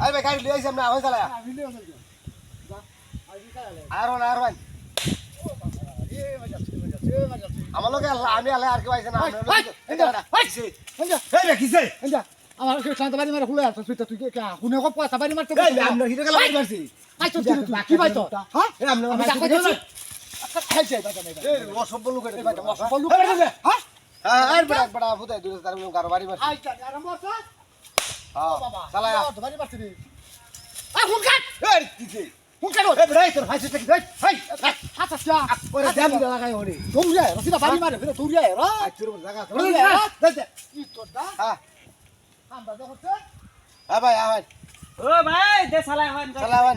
আরে ভাই গাড়ি লিয়ে লিও না যা আই কালে আর ভাই আর মজা আমার লোকে আমি আল্লাহ আর কেউ আইছে না। আমার শান্ত বাড়ি মারা খুলে আছে তুই তুই কো পয়সা বাড়ি মারতে আমরা হিরে গেলাম বাড়ি মারছি তুই তুই কি পাইছো হ্যাঁ আমরা মারছি অসভ্য লোক এটা বাটা মশা বলু এই বেটা, বেটা। হ্যাঁ আর বড় বড় ফুটাই দুটো তার কারও বাড়ি মারছি আইটা আরাম বসা হ্যাঁ তো বাড়ি মারতে দি আ হুন কাট এই কিসে হুন কাট এই বেটা তোর ফাইছে থেকে এই এই হাত আসা ওরে দাম দিলা লাগাই ওরে দৌড়ে রসিদা বাড়ি রা রা দে দে দা ভাই দে সালাই হন চালাই আবার